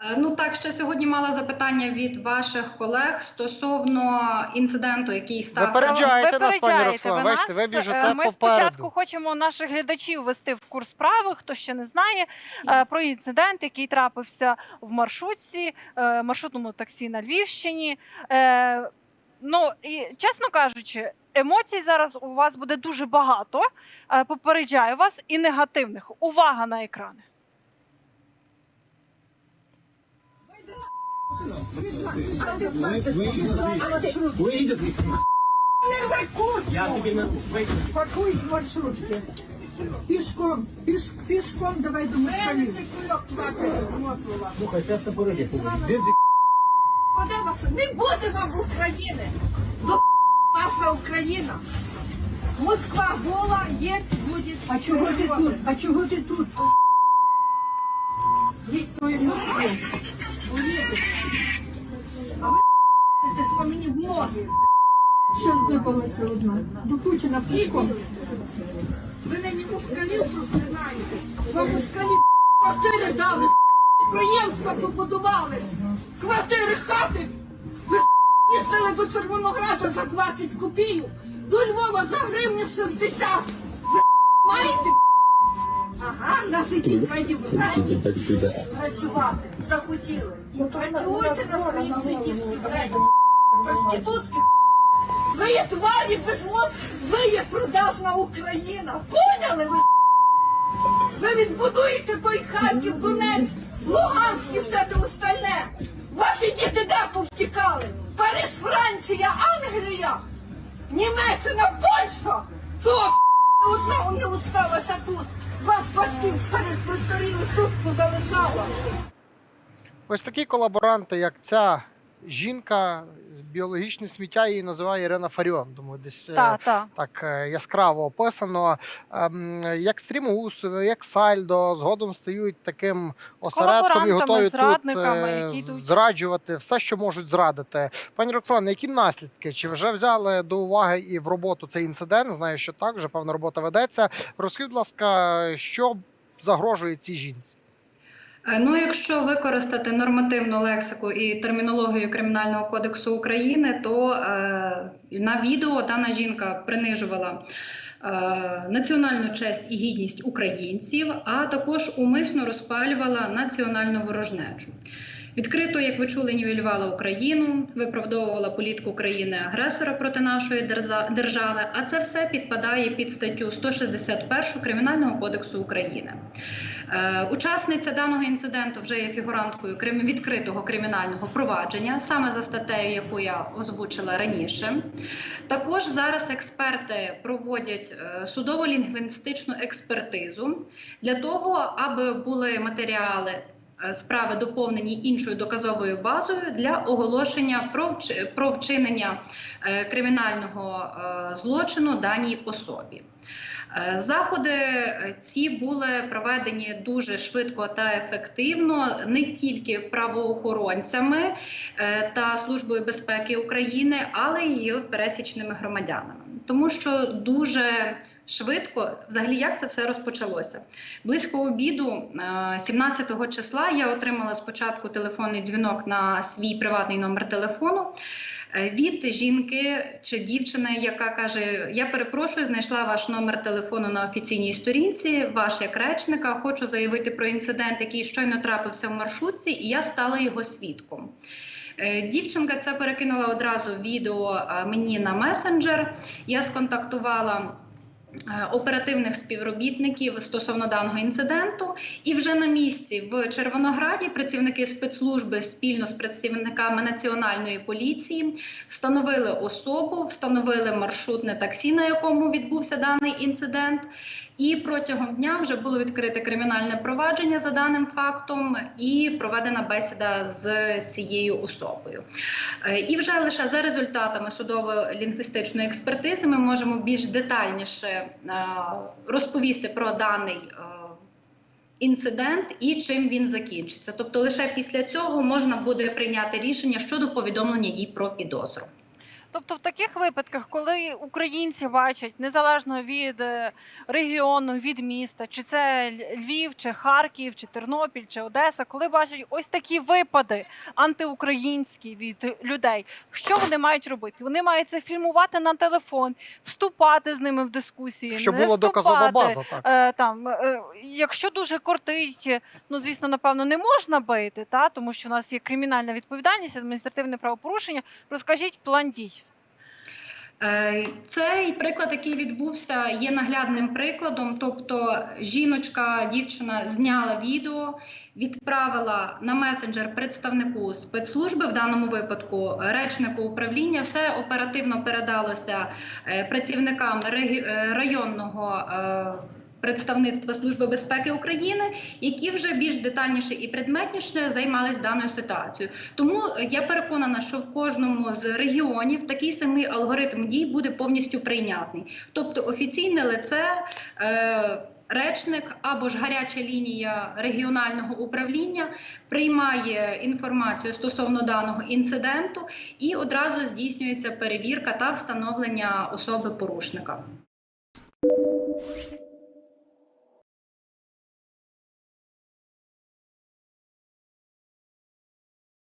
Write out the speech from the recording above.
Е, Ну так, ще сьогодні мала запитання від ваших колег стосовно інциденту, який стався. Випереджаєте нас, пані Роксолана. ви Бачите, ви біжите Е, Ми попереду. спочатку хочемо наших глядачів ввести в курс справи, хто ще не знає е, про інцидент, який трапився в маршрутці, маршрутному таксі на Львівщині. Ну і чесно кажучи, емоцій зараз у вас буде дуже багато. Попереджаю вас і негативних. Увага на екрани. Я тобі на Пакуй з маршрутки. Пішком, піш, пішком давай до москалів. слухай, зараз породять. Не буде вам України. До наша Україна. Москва гола, є, буде. А чого ти тут? А чого ти тут? Їдь свою Москву. А ви це мені в ноги. Що здибалося одна? До Путіна пішком. Ви нині москалів проклинаєте. Вам москалі квартири дали, підприємства побудували, квартири, хати. Ви їздили до Червонограда за 20 копійок, до Львова за гривню 60. Ви маєте Ага, наші дітей працювати. Захотіли. Працюйте на своїй сидіть, проститутки. Ви є тварі без мозку, ви є продажна Україна. Поняли ви? Ви відбудуєте той Харків, Донець, Луганськ і все те остальне. Ваші діти де повтікали? Париж, Франція, Англія, Німеччина, Польща. То одного не осталося тут. Вас батьків старих постарілих тут позалишало. Ось такі колаборанти, як ця жінка, біологічне сміття її називає Ірина Фаріон. Думаю, десь е, Та, та. так е, яскраво описано. Ем, Як стрімоусови, як сальдо, згодом стають таким осередком і готові тут е, які зраджувати все, що можуть зрадити. Пані Роксолана, які наслідки? Чи вже взяли до уваги і в роботу цей інцидент? Знаю, що так, вже певна робота ведеться. Розкажіть, будь ласка, що загрожує цій жінці? Е, Ну, якщо використати нормативну лексику і термінологію Кримінального кодексу України, то е, на відео дана жінка принижувала. е, Національну честь і гідність українців, а також умисно розпалювала національну ворожнечу. Відкрито, як ви чули, нівелювала Україну, виправдовувала політику країни-агресора проти нашої держави. А це все підпадає під статтю 161 Кримінального кодексу України. Е, Учасниця даного інциденту вже є фігуранткою відкритого кримінального провадження, саме за статтею, яку я озвучила раніше. Також зараз експерти проводять е, судово-лінгвістичну експертизу для того, аби були матеріали. Е, Справи доповнені іншою доказовою базою для оголошення про вч- вчинення е, кримінального е, злочину даній особі. Заходи ці були проведені дуже швидко та ефективно не тільки правоохоронцями та Службою безпеки України, але й пересічними громадянами, тому що дуже швидко, взагалі, як це все розпочалося. Близько обіду, е, 17 числа, я отримала спочатку телефонний дзвінок на свій приватний номер телефону. е, Від жінки чи дівчини, яка каже: Я перепрошую, знайшла ваш номер телефону на офіційній сторінці, ваш як речника. Хочу заявити про інцидент, який щойно трапився в маршрутці, і я стала його свідком. Е, Дівчинка це перекинула одразу відео е, мені на месенджер. Я сконтактувала. е, Оперативних співробітників стосовно даного інциденту, і вже на місці в Червонограді працівники спецслужби спільно з працівниками національної поліції встановили особу, встановили маршрутне таксі, на якому відбувся даний інцидент. І протягом дня вже було відкрите кримінальне провадження за даним фактом і проведена бесіда з цією особою. Е, І вже лише за результатами судово-лінгвістичної експертизи ми можемо більш детальніше е, розповісти про даний. е, Інцидент і чим він закінчиться, тобто лише після цього можна буде прийняти рішення щодо повідомлення їй про підозру. Тобто, в таких випадках, коли українці бачать незалежно від е, регіону, від міста, чи це Львів, чи Харків, чи Тернопіль, чи Одеса, коли бачать ось такі випади антиукраїнські від людей, що вони мають робити? Вони мають це фільмувати на телефон, вступати з ними в дискусії, Щоб не була доказова база, так. Е, там, е, якщо дуже кортить, ну звісно, напевно, не можна бити, та тому що у нас є кримінальна відповідальність, адміністративне правопорушення. Розкажіть план дій. Е, Цей приклад, який відбувся, є наглядним прикладом. Тобто, жіночка, дівчина зняла відео, відправила на месенджер представнику спецслужби, в даному випадку речнику управління. Все оперативно передалося е, працівникам е, районного. Представництва Служби безпеки України, які вже більш детальніше і предметніше займалися даною ситуацією. Тому я переконана, що в кожному з регіонів такий самий алгоритм дій буде повністю прийнятний. Тобто офіційне лице. Е- Речник або ж гаряча лінія регіонального управління приймає інформацію стосовно даного інциденту і одразу здійснюється перевірка та встановлення особи порушника.